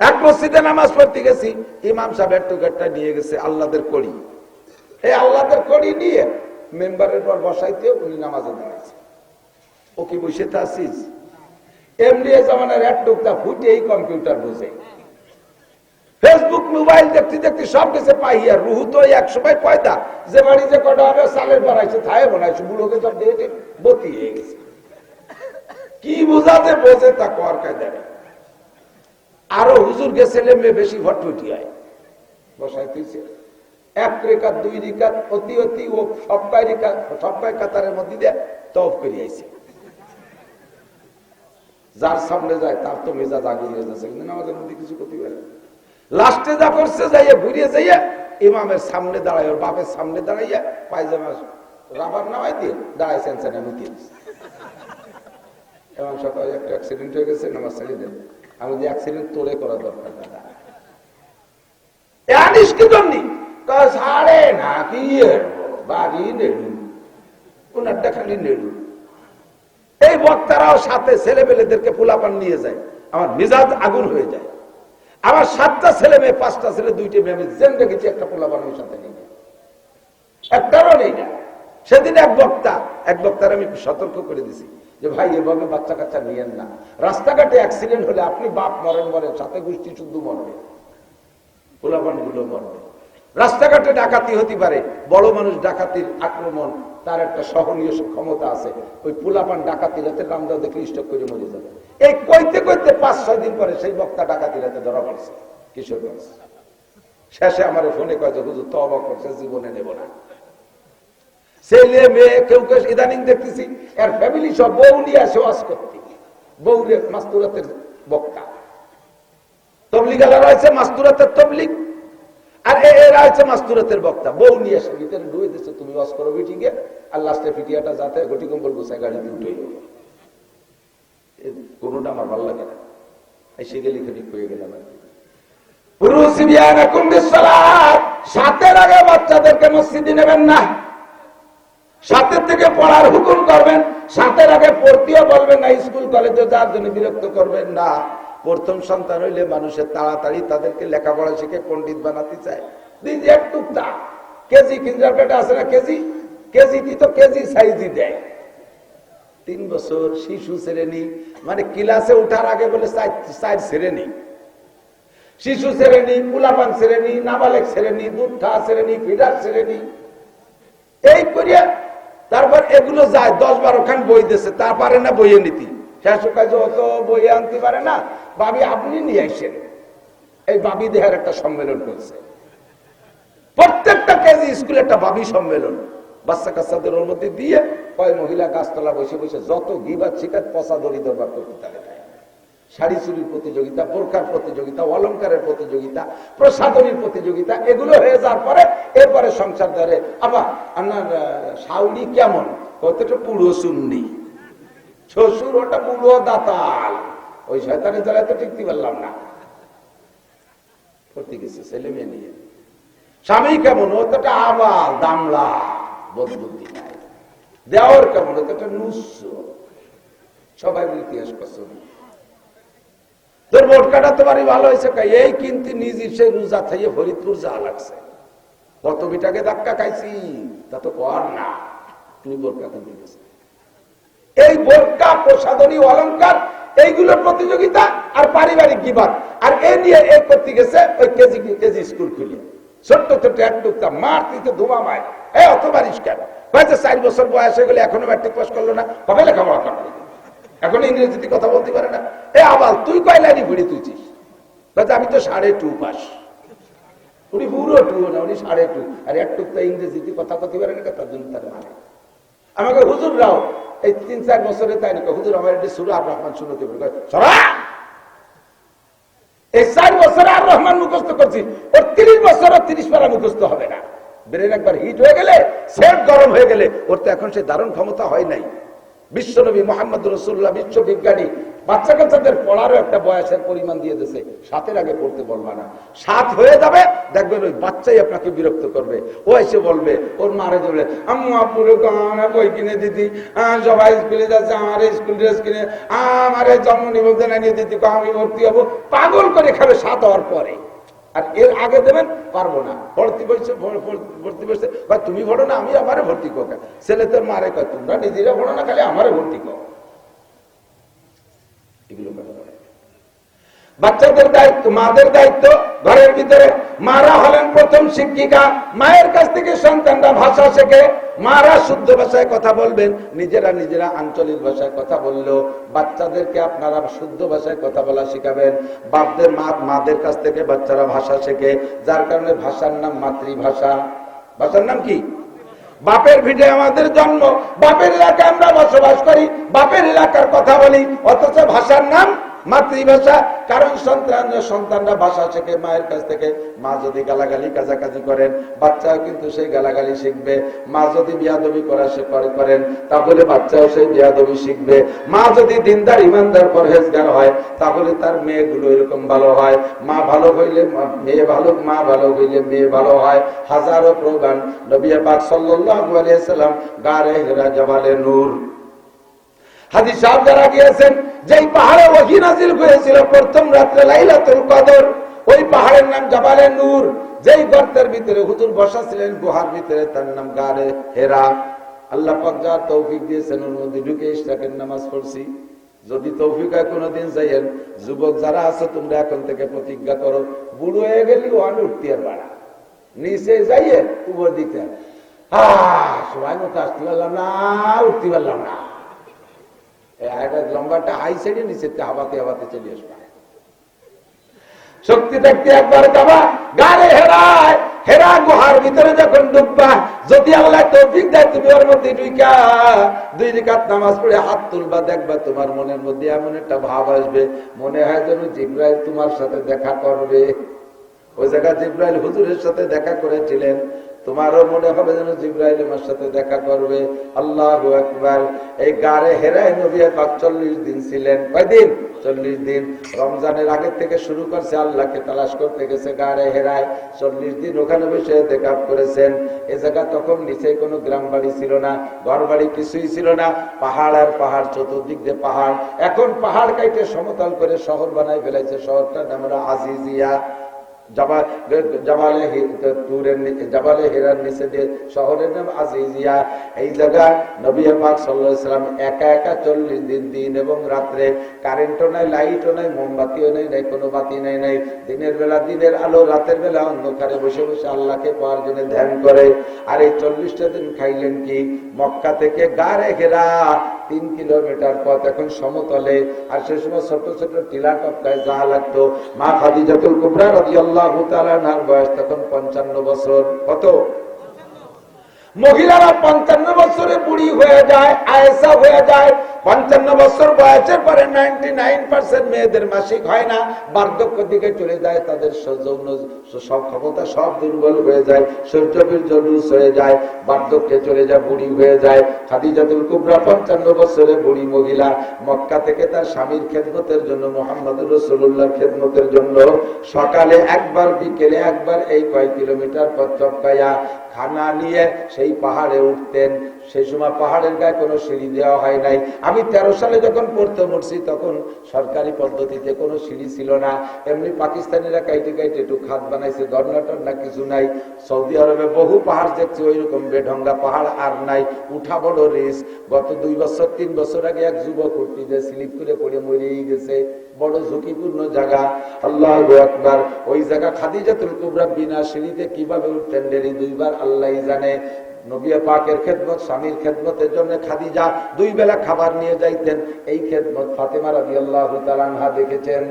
এক মসজিদে নামাজ পড়তে গেছি, ইমাম সাহেব টুকেটটা নিয়ে গেছে আল্লাদের করি এই আল্লাদের করি নিয়ে মেম্বারের পর বসাইতে উনি নামাজে দাঁড়াইছে ও কি বসে আসিস এমনি এক টুকটা কম্পিউটার বুঝে। ফেসবুক, মোবাইল দেখতে দেখতে সব কিছু পাইয়া রুহু তো এক সময় পয়দা। যে বাড়ি যে কটা হবে, সালের থায়ে বানাইছে বুড়োকে সব দিয়ে বতি হয়ে গেছে। কি বুঝাতে বোঝে তা কর কায়দা। আরও হুজুর গে ছেলে মেয়ে বেশি ভটভটি হয়। বসাইতেছে এক রেখাত, দুই রেখাত, অতি অতি ও সবাই রেখা সবাই কাতারের মধ্যে দিয়ে তফ করে আইছে। যার সামনে যায়, তার তো মেজাজ কিন্তু আমাদের মধ্যে কিছু পারে লাস্টে যা করছে, যাইয়া ঘুরিয়ে যাইয়া ইমামের সামনে দাঁড়ায়, ওর বাপের সামনে দাঁড়াইয়া পায়জামা রাবার নামাই দিয়ে দাঁড়ায় সকালে একটা অ্যাক্সিডেন্ট হয়ে গেছে, নামাজ ছেড়ে দেন। আমি যে অ্যাক্সিডেন্ট তোলে করা দরকার আগুন হয়ে যায়। আমার সাতটা ছেলে মেয়ে, পাঁচটা ছেলে জেন একটা পোলাপান সেদিন এক বক্তা, এক বক্তার আমি সতর্ক করে দিছি। যে ভাই, এভাবে বাচ্চা কাচ্চা নিয়েন না। রাস্তাঘাটে অ্যাক্সিডেন্ট হলে আপনি বাপ মরেন মরেন সাথে গোষ্ঠী শুদ্ধ মরবে। গুলো মরবে। রাস্তাঘাটে ডাকাতি হতে পারে, বড় মানুষ ডাকাতির আক্রমণ, তার একটা সহনীয় ক্ষমতা আছে, ওই পোলাপান ডাকাতি রাতে রামদাও দেখে স্টক করে মরে যাবে। এই কইতে কইতে পাঁচ ছয় দিন পরে সেই বক্তা ডাকাতি রাতে ধরা পড়ছে, কিশোরগঞ্জ। শেষে আমার ফোনে কয় যে, হুজুর তবা করছে, জীবনে নেব না। ছেলে, মেয়ে, কেউ কেউ ইদানিং দেখতেছি, এর ফ্যামিলি সব বউ নিয়ে আসে ওয়াজ করতে বউরে মাস্তুরাতের বক্তা। তবলিগ আলা রয়েছে মাস্তুরাতের আর এরা হচ্ছে মাস্তুরাতের বক্তা। বউ নিয়ে ডুয়ে দিচ্ছে তুমি ওয়াজ করো আর লাস্টে যাতে কম্বল গাড়িতে উঠে কোনোটা আমার ভালো লাগে না। এসে গেলে খানিক হয়ে গেলাম আর সাতের আগে বাচ্চাদেরকে মসজিদে নেবেন না। থেকে পড়ার হুকুম করবেন সাতের আগে পড়তেও বলবেন না, স্কুল কলেজে যার জন্য বিরক্ত করবেন না। প্রথম সন্তান হইলে মানুষের তাড়াতাড়ি তাদেরকে লেখাপড়া শিখে পণ্ডিত বানাতে চায়। দিদি একটু তা কেজি কিন্ডারগার্ডে আছে না কেজি? কেজি তো কেজি সাইজই দেয়। তিন বছর শিশু শ্রেণি মানে ক্লাসে উঠার আগে বলে সাইড শ্রেণি। শিশু শ্রেণি, পুলাপান শ্রেণি, নাবালেক শ্রেণি, দুধা শ্রেণি, ফিডার শ্রেণি। এই করিয়া তারপর এগুলো যায়, দশ বারো খান বই দিয়েছে তা পারে না বইয়ে নীতি। শেষ কাজ অত বইয়ে আনতে পারে না। বাবি আপনি নিয়ে আসেন। এই বাবি দেহের একটা সম্মেলন করছে। প্রত্যেকটা কেজি স্কুলে একটা বাবি সম্মেলন। বাচ্চা কাচ্চাদের অনুমতি দিয়ে কয় মহিলা গাছতলা বসে বসে যত গিবাদ শিকার পচা দড়ি দরবার করতে থাকে। শাড়ি চুরির প্রতিযোগিতা বোরকার প্রতিযোগিতা অলঙ্কারের প্রতিযোগিতা প্রসাদনীর প্রতিযোগিতা, এগুলো হয়ে যাওয়ার পরে এরপরে সংসার ধরে। আবার আপনার শাউরি কেমন? কতটা পুরো শুননি শ্বশুর ওটা পুরো দাতাল। ওই শয়তানের জ্বালায় তো টিকতে পারলাম না। করতে গেছে ছেলে মেয়ে নিয়ে। স্বামী কেমন? ও তো একটা আবাল, দামলা বোধ বুদ্ধি নাই। দেওয়ার কেমন? ও তো একটা সবাই ইতিহাস পছন্দ তোর ভোট কাটা তোমারই ভালো হয়েছে এই কিন্তু নিজ সে রোজা খাইয়ে ফরিদপুর যা লাগছে। কত বিটাকে ধাক্কা খাইছি, তা তো কর না, তুমি বোরকা কিনতে গেছে। এই বোরকা প্রসাদনী অলঙ্কার এইগুলো প্রতিযোগিতা আর পারিবারিক বিবাদ, আর এ নিয়ে এই করতে গেছে ওই কেজি কেজি স্কুল খুলিয়ে ছোট্ট ছোট্ট এক টুকটা মার দিতে ধোয়া মায়। এ অত বারিশ কেন? চার বছর বয়স হয়ে গেলে এখনও ম্যাট্রিক পাস করল না, কবে লেখাপড়া করবে? এখন ইংরেজিতে কথা বলতে পারে না। এ আবাল, তুই কয় লাইনি ঘুরে তুইছিস আমি তো সাড়ে টু পাস। উনি পুরো টু না, উনি সাড়ে টু। আর এক টুকটা ইংরেজিতে কথা বলতে পারে না, তার জন্য তার মানে। আমাকে হুজুর রাও, এই তিন চার বছরে তাই না হুজুর আমার একটি সুরা আর রহমান শুনতে পারে সরা! এই চার বছরে আর রহমান মুখস্থ করছি, ওর তিরিশ বছর আর তিরিশ পারা মুখস্থ হবে না। ব্রেন একবার হিট হয়ে গেলে সেট গরম হয়ে গেলে, ওর তো এখন সে দারুণ ক্ষমতা হয় নাই। বিশ্বনবী মোহাম্মদ রসুল্লাহ বিশ্ববিজ্ঞানী বাচ্চা কাচ্চাদের পড়ারও একটা বয়সের পরিমাণ দিয়ে দিয়েছে। সাতের আগে পড়তে বলবা না। সাত হয়ে যাবে, দেখবেন ওই বাচ্চাই আপনাকে বিরক্ত করবে। ও এসে বলবে, ওর মারে যাবে আম্মু বই কিনে দিদি সবাই স্কুলে যাচ্ছে, আমার স্কুল ড্রেস কিনে, আমার জন্ম নিবন্ধন নিয়ে দিদি আমি ভর্তি হব। পাগল করে খাবে সাত হওয়ার পরে। আর এর আগে দেবেন, পারব না। ভর্তি বসছে ভর্তি বসছে কয় তুমি ভরো না, আমি আমারে ভর্তি কর ছেলে তোর মারে কয়, তোমরা নিজেরা ভরো না, খালি আমারে ভর্তি কর। এগুলো বাচ্চাদের দায়িত্ব, মাদের দায়িত্ব, ঘরের ভিতরে মারা হলেন প্রথম শিক্ষিকা, মায়ের কাছ থেকে সন্তানরা ভাষা শেখে মারা শুদ্ধ ভাষায় কথা বলবেন, নিজেরা নিজেরা আঞ্চলিক ভাষায় কথা বললেও বাচ্চাদেরকে আপনারা শুদ্ধ ভাষায় কথা বলা শিখাবেন, বাপদের মা, মাদের কাছ থেকে বাচ্চারা ভাষা শেখে, যার কারণে ভাষার নাম মাতৃভাষা। ভাষার নাম কি? বাপের ভিটে আমাদের জন্ম, বাপের এলাকায় আমরা বসবাস করি, বাপের এলাকার কথা বলি, অথচ ভাষার নাম মাতৃভাষা, কারণ সন্তান সন্তানরা ভাষা শেখে, মায়ের কাছ থেকে মা যদি গালাগালি, কাজাকাজি করেন, বাচ্চাও কিন্তু সেই গালাগালি শিখবে। মা যদি বিয়াদবি করা সে করে করেন, তাহলে বাচ্চাও সেই বিয়াদবি শিখবে। মা যদি দিনদার, ইমানদার, পরহেজগার হয়, তাহলে তার মেয়েগুলো এরকম ভালো হয়। মা ভালো হইলে মেয়ে ভালো, মা ভালো হইলে মেয়ে ভালো হয়। হাজারো প্রগান নবী পাক সাল্লাল্লাহু আলাইহি সাল্লাম গারে হেরা জামালে নূর। হাদিস সাহেব যারা গিয়েছেন, যেই পাহাড়ে ওহি নাজিল হয়েছিল প্রথম রাত্রে লাইলাতুল কদর, ওই পাহাড়ের নাম জাবালে নূর। যেই গর্তের ভিতরে হুজুর বসা ছিলেন গুহার ভিতরে তার নাম গারে হেরা। আল্লাহ পাক যা তৌফিক দিয়েছেন, ওর মধ্যে ঢুকে ইশরাকের নামাজ পড়ছি। যদি তৌফিক হয়, কোনোদিন যাইয়েন। যুবক যারা আছে, তোমরা এখন থেকে প্রতিজ্ঞা করো, বুড়ো হয়ে গেলি ওয়ান উঠতে আর বাড়া। নিচে যাইয়ে উপর দিতে। আহ, সবাই মতো আসতে পারলাম না, উঠতে পারলাম না। লম্বাটা হাই সাইডে চলে শক্তি থাকতে একবার হেরায় হেরা গুহার ভিতরে যখন ডুববা, যদি আল্লাহ তৌফিক দেয়, তুমি ওর মধ্যে দুই রিকাত নামাজ পড়ে হাত তুলবা, দেখবা তোমার মনের মধ্যে এমন একটা ভাব আসবে, মনে হয় যেন জিব্রাইল তোমার সাথে দেখা করবে। ওই জায়গা জিব্রাইল হুজুরের সাথে দেখা করেছিলেন তোমারও মনে হবে যেন জিব্রাইল আমার সাথে দেখা করবে। আল্লাহ একবার এই গাড়ে হেরায় নবী পাক চল্লিশ দিন ছিলেন। কয়দিন? চল্লিশ দিন। রমজানের আগের থেকে শুরু করছে, আল্লাহকে তালাশ করতে গেছে গাড়ে হেরায়। চল্লিশ দিন ওখানে বসে দেখা করেছেন। এ জায়গা তখন নিচে কোনো গ্রাম বাড়ি ছিল না ঘর বাড়ি কিছুই ছিল না। পাহাড় আর পাহাড়, চতুর্দিক দিয়ে পাহাড়। এখন পাহাড় কাইটে সমতল করে শহর বানায় ফেলেছে। শহরটার নাম হলো আজিজিয়া। নাই নাই, মোমবাতিও নেই, নাই, কোনো বাতি নাই দিনের বেলা দিনের আলো, রাতের বেলা অন্ধকারে বসে বসে আল্লাহকে পাওয়ার জন্য ধ্যান করে। আর এই চল্লিশটা দিন খাইলেন কি? মক্কা থেকে গাড়ে ঘেরা তিন কিলোমিটার পথ এখন সমতলে। আর সে সময় ছোট ছোট টিলা টপকায় যা লাগতো। মা খাদিজাতুল কুবরা আল্লাহ তাআলার বয়স তখন পঞ্চান্ন বছর। কত? মহিলারা পঞ্চান্ন বছরে বুড়ি হয়ে যায় আয়েসা হয়ে যায় পঞ্চান্ন বছর বয়সের পরে নাইনটি নাইন পার্সেন্ট মেয়েদের মাসিক হয় না, বার্ধক্য দিকে চলে যায়, তাদের যৌন সব ক্ষমতা সব দুর্বল হয়ে যায় সূর্যবীর জলুস হয়ে যায়, বার্ধক্যে চলে যায়, বুড়ি হয়ে যায়। খাদিজাতুল কুবরা পঞ্চান্ন বছরে বুড়ি মহিলা, মক্কা থেকে তার স্বামীর খেদমতের জন্য মোহাম্মদ রসুল্লাহ খেদমতের জন্য সকালে একবার, বিকেলে একবার এই কয় কিলোমিটার পথ চপকাইয়া খানা নিয়ে সেই পাহাড়ে উঠতেন। সেই সময় পাহাড়ের গায়ে কোনো সিঁড়ি দেওয়া হয় নাই। আমি তেরো সালে যখন পড়তে মরছি, তখন সরকারি পদ্ধতিতে কোনো সিঁড়ি ছিল না। এমনি পাকিস্তানিরা কাইটে কাইটে একটু খাত বানাইছে দরনাটর না কিছু নাই। সৌদি আরবে বহু পাহাড় দেখছি ওই রকম বেঢঙ্গা পাহাড় আর নাই। উঠা বড় রিস্ক গত দুই বছর, তিন বছর আগে এক যুবক উঠতে যে স্লিপ করে পড়ে মরেই গেছে। বড় ঝুঁকিপূর্ণ জায়গা। আল্লাহ আকবার। ওই জায়গা খাদিজাতুল কুবরা বিনা সিঁড়িতে কীভাবে উঠতেন দেরি, দুইবার আল্লাহ জানে। নবিয়া পাকের খেদমত, স্বামীর খেদমতের জন্য খাদিজা দুই বেলা খাবার নিয়ে যাইতেন। এই খেদমত ফাতেমা রাজি আল্লাহ দেখেছেন।